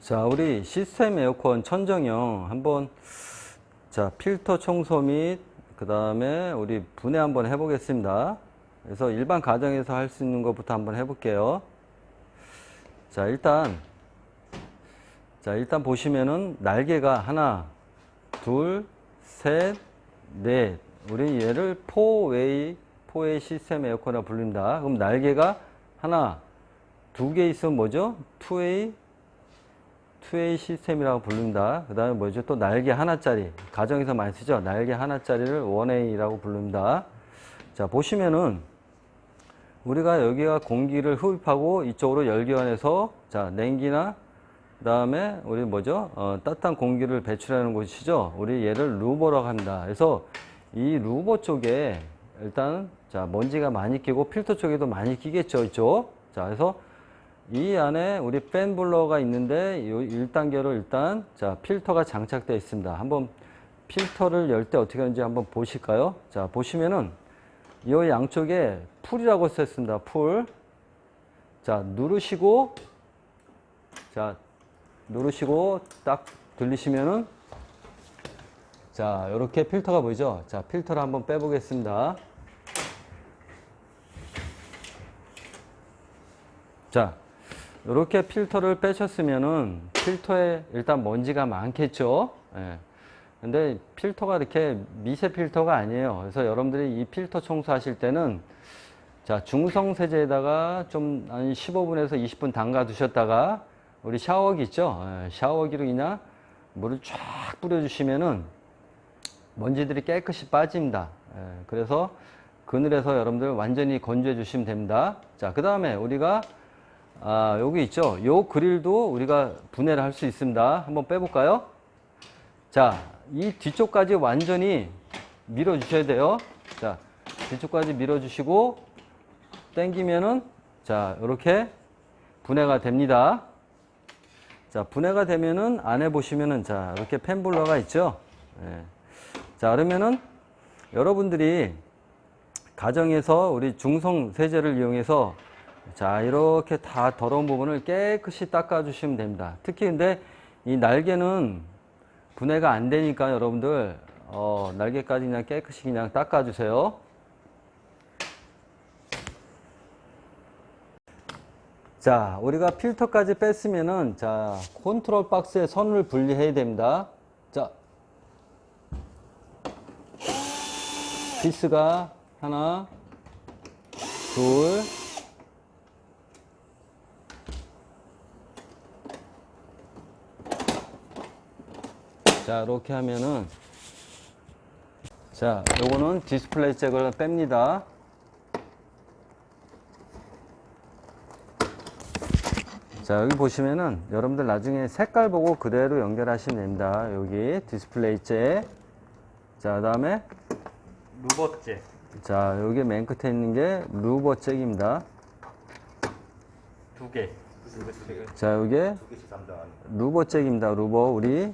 자, 우리 시스템 에어컨 천정형 한번 자, 필터 청소 및 그다음에 우리 분해 한번 해 보겠습니다. 그래서 일반 가정에서 할 수 있는 것부터 한번 해 볼게요. 자, 일단 자, 일단 보시면은 날개가 하나, 둘, 셋, 넷. 우리 얘를 포웨이 포웨이 시스템 에어컨이라고 부릅니다. 그럼 날개가 하나, 두 개 있으면 뭐죠? 투웨이 투웨이 시스템이라고 부릅니다. 그 다음에 뭐죠? 또 날개 하나짜리. 가정에서 많이 쓰죠? 날개 하나짜리를 원웨이라고 부릅니다. 자, 보시면은 우리가 여기가 공기를 흡입하고 이쪽으로 열기관에서 자, 냉기나 그 다음에 우리 뭐죠? 어, 따뜻한 공기를 배출하는 곳이죠? 우리 얘를 루버라고 합니다. 그래서 이 루버 쪽에 일단 자, 먼지가 많이 끼고 필터 쪽에도 많이 끼겠죠? 이쪽. 자, 그래서 이 안에 우리 팬 블러가 있는데 이 1단계로 일단 자 필터가 장착되어 있습니다. 한번 필터를 열 때 어떻게 하는지 한번 보실까요? 자 보시면은 이 양쪽에 풀이라고 썼습니다. 풀. 자 누르시고 자 누르시고 딱 들리시면은 자 이렇게 필터가 보이죠? 자 필터를 한번 빼보겠습니다. 자 이렇게 필터를 빼셨으면은 필터에 일단 먼지가 많겠죠. 예. 근데 필터가 이렇게 미세 필터가 아니에요. 그래서 여러분들이 이 필터 청소하실 때는 자, 중성 세제에다가 좀 한 15분에서 20분 담가 두셨다가 우리 샤워기 있죠? 예, 샤워기로 그냥 물을 쫙 뿌려 주시면은 먼지들이 깨끗이 빠집니다. 예, 그래서 그늘에서 여러분들 완전히 건조해 주시면 됩니다. 자, 그 다음에 우리가 아, 여기 있죠. 요 그릴도 우리가 분해를 할 수 있습니다. 한번 빼볼까요? 자, 이 뒤쪽까지 완전히 밀어 주셔야 돼요. 자, 뒤쪽까지 밀어 주시고 당기면은 자, 이렇게 분해가 됩니다. 자, 분해가 되면은 안에 보시면은 자, 이렇게 펜블러가 있죠. 예. 자, 그러면은 여러분들이 가정에서 우리 중성 세제를 이용해서 자, 이렇게 다 더러운 부분을 깨끗이 닦아 주시면 됩니다. 특히 근데 이 날개는 분해가 안 되니까 여러분들 어, 날개까지 그냥 깨끗이 그냥 닦아 주세요. 자, 우리가 필터까지 뺐으면은 자, 컨트롤 박스에 선을 분리해야 됩니다. 자, 피스가 하나, 둘, 자, 이렇게 하면은 자, 요거는 디스플레이 잭을 뺍니다. 자, 여기 보시면은 여러분들 나중에 색깔 보고 그대로 연결하시면 됩니다. 여기 디스플레이 잭. 자, 그다음에 루버제 자, 여기 맨 끝에 있는 게 루버 잭입니다. 두 개. 두 개. 자, 요게 두 개씩 담당하는. 루버 잭입니다. 루버 우리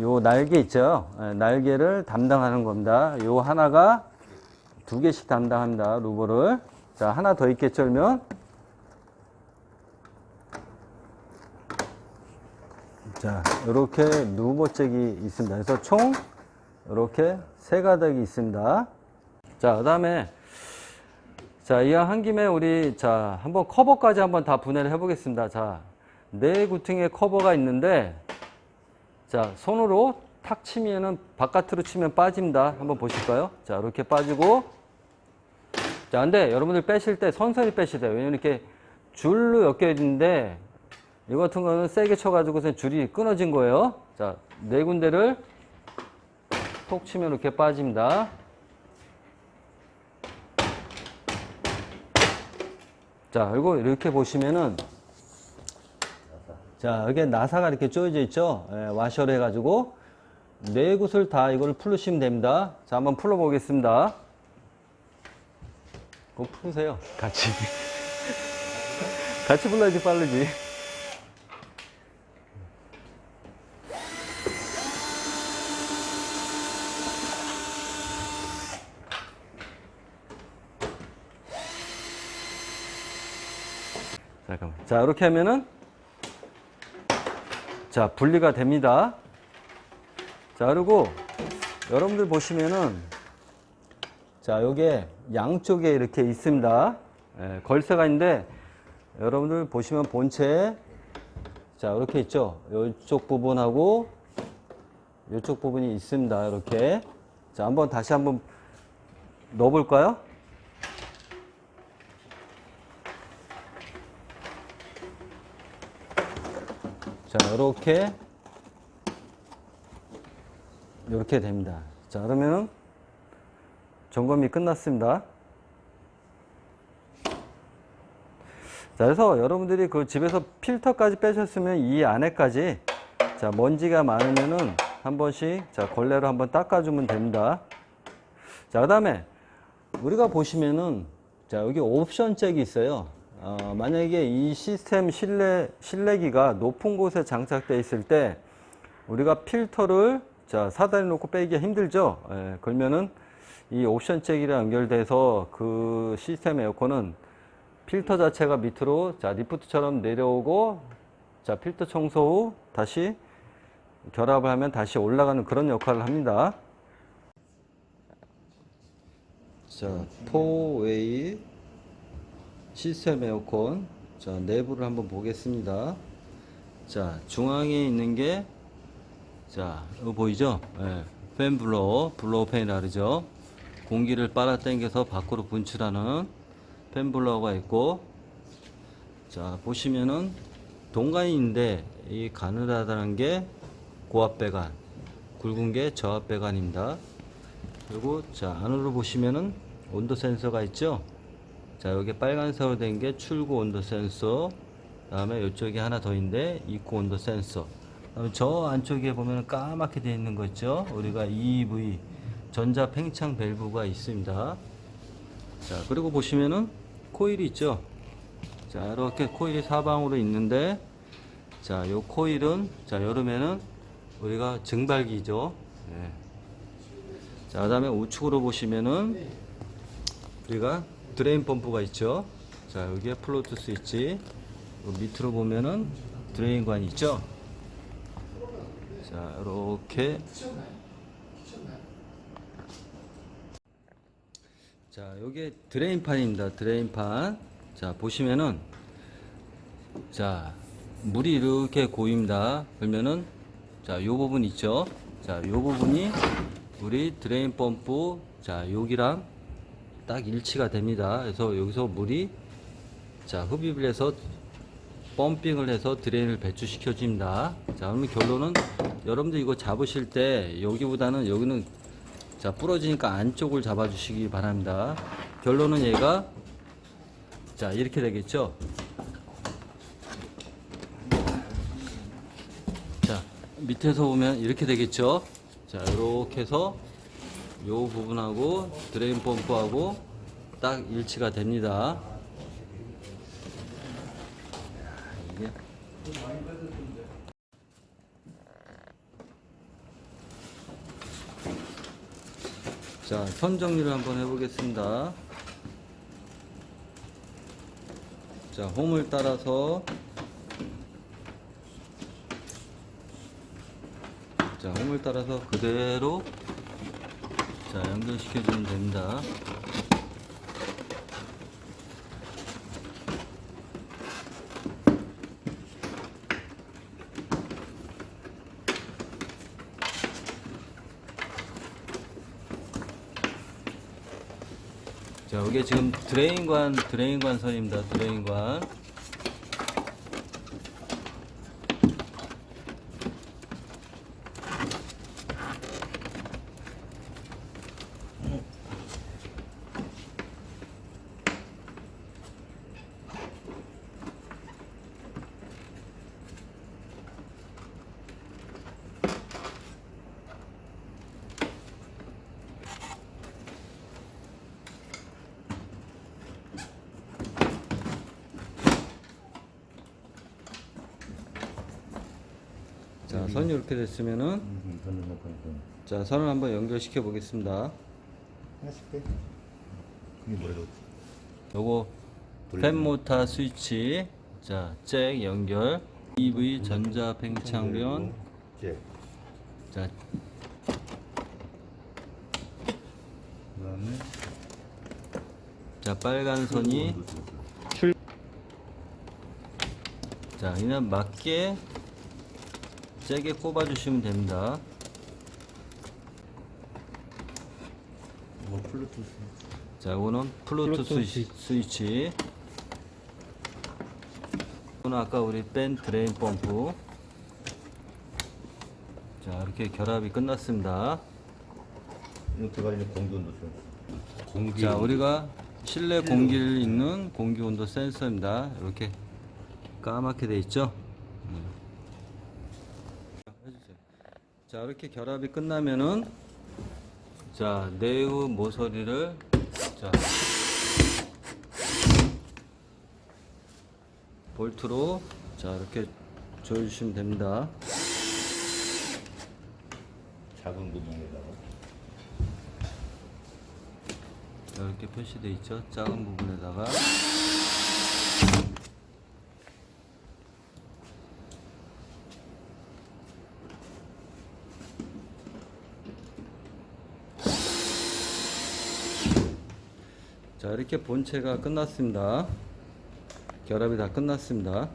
요 날개 있죠. 예, 날개를 담당하는 겁니다. 요 하나가 두 개씩 담당합니다. 루버를. 자, 하나 더 있겠죠, 그러면? 자, 이렇게 루버 잭이 있습니다. 그래서 총 이렇게 세 가닥이 있습니다. 자, 그다음에 자, 이왕 한 김에 우리 자, 한번 커버까지 한번 다 분해를 해 보겠습니다. 자, 네 구퉁의 커버가 있는데 자, 손으로 탁 치면은 바깥으로 치면 빠집니다. 한번 보실까요? 자, 이렇게 빠지고 자, 근데 여러분들 빼실 때 선선히 빼셔야 돼요. 왜냐면 이렇게 줄로 엮여 있는데 이거 같은 거는 세게 쳐가지고서 줄이 끊어진 거예요. 자, 네 군데를 톡 치면 이렇게 빠집니다. 자, 그리고 이렇게 보시면은 자, 여기에 나사가 이렇게 쪼여져 있죠? 예, 와셔로 해가지고 네 곳을 다 이걸 풀으시면 됩니다. 자, 한번 풀어보겠습니다. 그거 푸세요. 같이. 같이 불러야지 빠르지. 잠깐만. 자, 이렇게 하면은 자, 분리가 됩니다. 자, 그리고 여러분들 보시면은 자, 요게 양쪽에 이렇게 있습니다. 예, 걸쇠가 있는데 여러분들 보시면 본체 자, 이렇게 있죠. 이쪽 부분하고 이쪽 부분이 있습니다. 이렇게. 자, 한번 다시 한번 넣어 볼까요? 자, 이렇게 이렇게 됩니다. 자, 그러면은 점검이 끝났습니다. 자, 그래서 여러분들이 그 집에서 필터까지 빼셨으면 이 안에까지 자, 먼지가 많으면은 한 번씩 자, 걸레로 한번 닦아주면 됩니다. 자, 그 다음에 우리가 보시면은 자, 여기 옵션 잭이 있어요. 어, 만약에 이 시스템 실내, 실내기가 높은 곳에 장착되어 있을 때 우리가 필터를 자, 사다리 놓고 빼기가 힘들죠. 예, 그러면은 이 옵션 잭이랑 연결돼서 그 시스템 에어컨은 필터 자체가 밑으로 자, 리프트처럼 내려오고 자, 필터 청소 후 다시 결합을 하면 다시 올라가는 그런 역할을 합니다. 자, 포웨이 시스템 에어컨. 자, 내부를 한번 보겠습니다. 자, 중앙에 있는 게 자, 이거 보이죠? 예, 팬 블로어, 블로어 팬이라 그러죠. 공기를 빨아 당겨서 밖으로 분출하는 팬 블로어가 있고 자, 보시면은 동간이 있는데 이 가느다라는 게 고압 배관, 굵은 게 저압 배관입니다. 그리고 자, 안으로 보시면은 온도 센서가 있죠? 자, 여기 빨간색으로 된 게 출구 온도 센서. 다음에 이쪽에 하나 더 있는데 입구 온도 센서. 그다음에 저 안쪽에 보면 까맣게 되어 있는 거 있죠? 우리가 EV 전자 팽창 밸브가 있습니다. 자, 그리고 보시면은 코일이 있죠? 자, 이렇게 코일이 사방으로 있는데 자, 요 코일은 자, 여름에는 우리가 증발기죠. 예. 자, 그다음에 우측으로 보시면은 우리가 드레인 펌프가 있죠. 자, 여기에 플로트 스위치. 요 밑으로 보면은 드레인관이 있죠. 자, 이렇게 자, 요게 드레인판입니다. 드레인판. 자, 보시면은 자, 물이 이렇게 고입니다. 그러면은 자, 요 부분 있죠? 자, 요 부분이 우리 드레인 펌프 자, 여기랑 딱 일치가 됩니다. 그래서 여기서 물이 자, 흡입을 해서 펌핑을 해서 드레인을 배출시켜 줍니다. 자, 그러면 결론은 여러분들 이거 잡으실 때 여기보다는 여기는 자, 부러지니까 안쪽을 잡아 주시기 바랍니다. 결론은 얘가 자, 이렇게 되겠죠? 자, 밑에서 보면 이렇게 되겠죠? 자, 이렇게 해서 요 부분하고 드레인 펌프하고 딱 일치가 됩니다. 이게 자, 선 정리를 한번 해보겠습니다. 자, 홈을 따라서 자, 홈을 따라서 그대로 자, 연결시켜 주면 됩니다. 자, 이게 지금 드레인관, 드레인관 선입니다. 드레인관. 자, 선이 이렇게 됐으면은 자, 선을 한번 연결시켜 보겠습니다. 하나씩 빼. 그게 뭐야? 요거 팬 모터 스위치 자, 잭 연결. EV 전자 팽창변 잭. 자 그다음에 자 빨간 선이 자 그냥 맞게 세게 꼽아 주시면 됩니다 뭐 플루투스. 자 이거는 플루투스 스위치, 스위치 이거는 아까 우리 뺀 드레인 펌프 자 이렇게 결합이 끝났습니다 들어가 있는 공기 온도 센서. 공기. 자 우리가 실내 공기를 읽는 공기 온도 센서입니다 이렇게 까맣게 돼 있죠 음. 자 이렇게 결합이 끝나면은 자 내의 모서리를 자 볼트로 자 이렇게 조여주시면 됩니다. 작은 구멍에다가. 자, 이렇게 표시돼 있죠? 작은 부분에다가 자 이렇게 본체가 끝났습니다. 결합이 다 끝났습니다